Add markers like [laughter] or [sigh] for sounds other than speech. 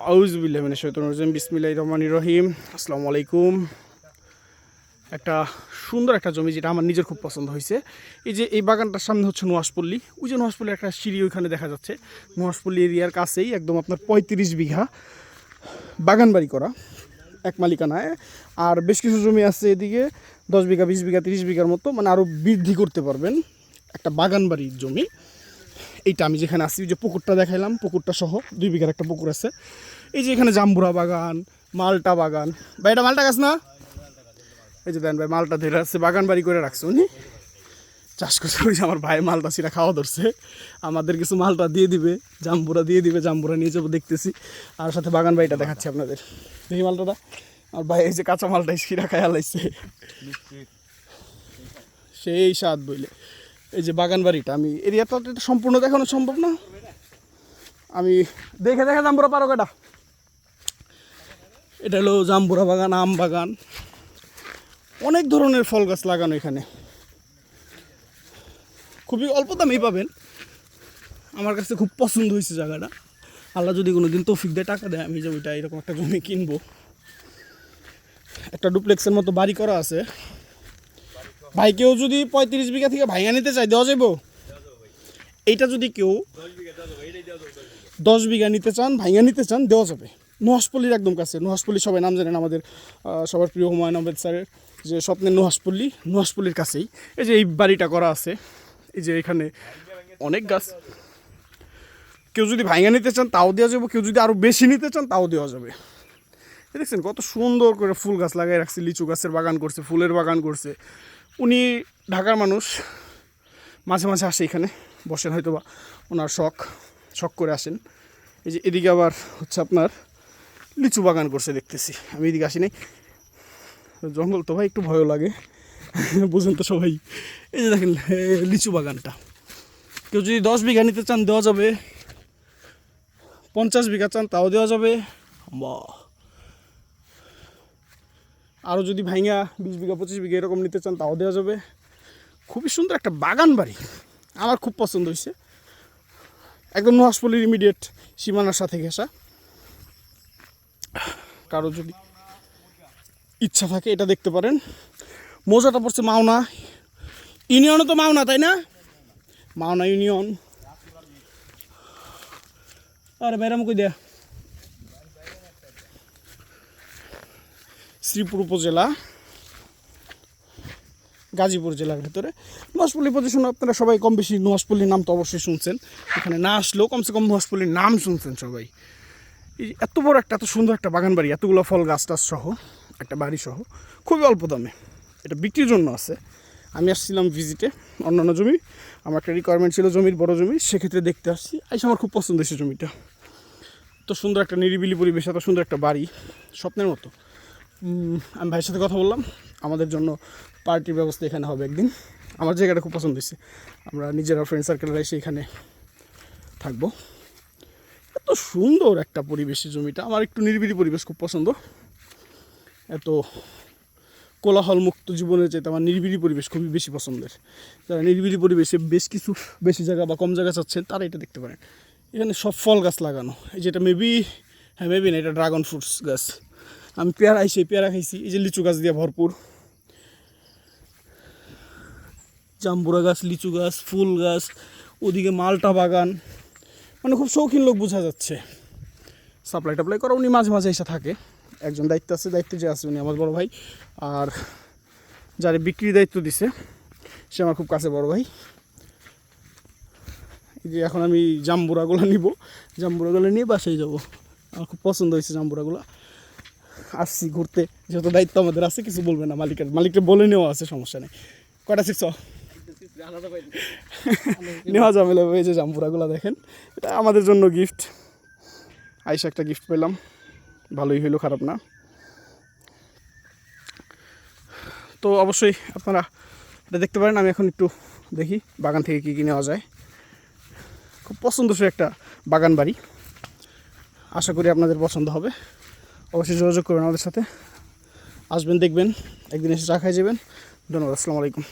রহিম বিসমিল্লাহ রহমান রহিম। আসসালামু আলাইকুম। একটা সুন্দর একটা জমি যেটা আমার নিজের খুব পছন্দ হয়েছে। এই যে এই বাগানটার সামনে হচ্ছে নোয়াশপল্লী। ওই যে নোয়াশপল্লী একটা সিঁড়ি ওইখানে দেখা যাচ্ছে। নোয়াশপল্লী এরিয়ার কাছেই একদম আপনার পঁয়ত্রিশ বিঘা বাগান বাড়ি করা, এক মালিকানায়। আর বেশ কিছু জমি আছে এদিকে, দশ বিঘা, বিশ বিঘা, তিরিশ বিঘার মতো। মানে আরও বৃদ্ধি করতে পারবেন একটা বাগান বাড়ির জমি। এইটা আমি যেখানে আসি যে পুকুরটা দেখাইলাম, পুকুরটা সহ দুই বিঘার একটা পুকুর আছে। এই যে এখানে জাম্বুরা বাগান, মালটা বাগান। ভাই, এটা মালটা গাছ না? এই যে দেন ভাই, মালটা ধরে আছে, বাগান বাড়ি করে রাখছে উনি। চাষ করছে, ওই যে আমার ভাই মালটা সেটা খাওয়া ধরছে। আমাদের কিছু মালটা দিয়ে দিবে, জাম্বুরা দিয়ে দিবে, জাম্বুরা নিয়ে যাব দেখতেছি। আর সাথে বাগান বাড়িটা দেখাচ্ছি আপনাদের। দেখি মালটাটা আর ভাই এই যে কাঁচা মালটা সিরা খায়া লাইছে। সেই স্বাদ বইলে। এই যে বাগান বাড়িটা, আমি এরিয়াটা সম্পূর্ণ দেখানো সম্ভব না। আমি দেখে দেখে জাম্বুরা পারো কেটা এটা হলো জাম্বুরা বাগান, আম বাগান। অনেক ধরনের ফল গাছ লাগানো এখানে। খুবই অল্প দামেই পাবেন। আমার কাছে খুব পছন্দ হয়েছে জায়গাটা। আল্লাহ যদি কোনো দিন তৌফিক দেয়, টাকা দেয়, আমি যে ওইটা এরকম একটা জমি কিনবো। একটা ডুপ্লেক্সের মতো বাড়ি করা আছে। ভাই, কেউ যদি পঁয়ত্রিশ বিঘা থেকে ভাইয়া নিতে চায়, দেওয়া যাব এইটা যদি কেউ দশ বিঘা নিতে চান, ভাইয়া নিতে চান, দেওয়া যাবে। নোহাসপল্লির একদম কাছে। নোহাসপল্লি সবাই নাম জানেন আমাদের সবার প্রিয় হুমায়ুন আহমেদ স্যারের যে স্বপ্নের নোহাসপল্লি নোহাসপল্লির কাছেই। এই যে এই বাড়িটা করা আছে, এই যে এখানে অনেক গাছ। কেউ যদি ভাইয়া নিতে চান, তাও দেওয়া যাবে। কেউ যদি আরও বেশি নিতে চান, তাও দেওয়া যাবে। দেখছেন, কত সুন্দর করে ফুল গাছ লাগাই রাখছে, লিচু গাছের বাগান করছে, ফুলের বাগান করছে। উনি ঢাকার মানুষ। মাঝে মাঝে আসে এখানে, বসেন হয়তো বা ওনার শখ শখ করে আসেন। এই যে এদিকে আবার হচ্ছে আপনার লিচু বাগান করছে দেখতেছি। আমি এদিকে আসি নাই। জঙ্গল তো ভাই একটু ভয়ও লাগে। [laughs] বুঝেন তো সবাই। এই যে দেখেন লিচু বাগানটা। কেউ যদি দশ বিঘা নিতে চান দেওয়া যাবে। পঞ্চাশ বিঘা চান তাও দেওয়া যাবে। বাহ আরও যদি ভাইঙ্গা বিশ বিঘা, পঁচিশ বিঘা এরকম নিতে চান তাও দেওয়া যাবে। খুবই সুন্দর একটা বাগান বাড়ি। আমার খুব পছন্দ হয়েছে। একদম নোহাসপল্লির ইমিডিয়েট সীমানার সাথে ঘেঁষা। কারও যদি ইচ্ছা থাকে এটা দেখতে পারেন। মৌজাটা পড়ছে মাওনা। ইউনিয়নও তো মাওনা, তাই না? মাওনা ইউনিয়ন। আরে বাইরাম কই দেয়া? শ্রীপুর উপজেলা, গাজীপুর জেলার ভেতরে। নোয়াশপল্লী পজিশন আপনারা সবাই কম বেশি নোয়াশপল্লীর নাম তো অবশ্যই শুনছেন। এখানে না আসলেও কমসে কম নোয়াশপল্লীর নাম শুনছেন সবাই। এই এত বড় একটা, এত সুন্দর একটা বাগান বাড়ি এতগুলো ফল, গাছ টাছ সহ, একটা বাড়ি সহ, খুবই অল্প দামে। এটা বিক্রির জন্য আছে। আমি আসছিলাম ভিজিটে অন্যান্য জমি। আমার একটা রিকোয়ারমেন্ট ছিল জমির, বড় জমি। সেক্ষেত্রে দেখতে আসছি। আইসা আমার খুব পছন্দ হয়েছে জমিটা। তো সুন্দর একটা নিরিবিলি পরিবেশ, এত সুন্দর একটা বাড়ি, স্বপ্নের মতো। আমি ভাইয়ের সাথে কথা বললাম। আমাদের জন্য পার্টির ব্যবস্থা এখানে হবে একদিন। আমার জায়গাটা খুব পছন্দ হয়েছে। আমরা নিজেরা ফ্রেন্ড সার্কেলরা এসে এখানে থাকব। এত সুন্দর একটা পরিবেশে জমিটা। আমার একটু নিরিবিলি পরিবেশ খুব পছন্দ। এত কোলাহল মুক্ত জীবনের চাইতে আমার নিরিবিলি পরিবেশ খুবই বেশি পছন্দের। যারা নিরিবিলি পরিবেশে বেশ কিছু বেশি জায়গা বা কম জায়গা চাচ্ছেন, তারা এটা দেখতে পারেন। এখানে সব ফল গাছ লাগানো। এই যেটা মেবি হ্যাঁ মেবি না, এটা ড্রাগন ফ্রুটস গাছ। আমি পেয়ারা খাইছি পেয়ারা খাইছি। এই যে লিচু গাছ দিয়ে ভরপুর। জাম্বুরা গাছ, লিচু গাছ, ফুল গাছ, ওদিকে মালটা বাগান। মানে খুব শৌখিন লোক বোঝা যাচ্ছে। সাপ্লাই টাপ্লাই করা উনি মাঝে মাঝে এসে থাকে। একজন দায়িত্ব আছে, দায়িত্বে যে আছে উনি আমার বড় ভাই। আর যারে বিক্রির দায়িত্ব দিছে, সে আমার খুব কাছে বড় ভাই। এই যে এখন আমি জাম্বুরাগুলো নিব। জাম্বুরাগুলো নিয়ে বাসায় যাব। আমার খুব পছন্দ হয়েছে জাম্বুরাগুলো। আসছি ঘুরতে, যেহেতু দায়িত্ব আমাদের আছে, কিছু বলবে না মালিকের। মালিককে বলে নেওয়া আছে, সমস্যা নেই। কয়টা শিখছ [laughs] নেওয়া ঝামেলা যে জাম্বুরাগুলো দেখেন, এটা আমাদের জন্য গিফট আইসা একটা গিফট পেলাম। ভালোই হইল, খারাপ না। তো অবশ্যই আপনারা এটা দেখতে পারেন, আমি এখন একটু দেখি বাগান থেকে কী কী নেওয়া যায়। খুব পছন্দসই একটা বাগান বাড়ি। আশা করি আপনাদের পছন্দ হবে। অবশ্যই যোগাযোগ করবেন আমাদের সাথে। আসবেন, দেখবেন, একদিন এসে চা খাই যাবেন। ধন্যবাদ, আসসালামু আলাইকুম।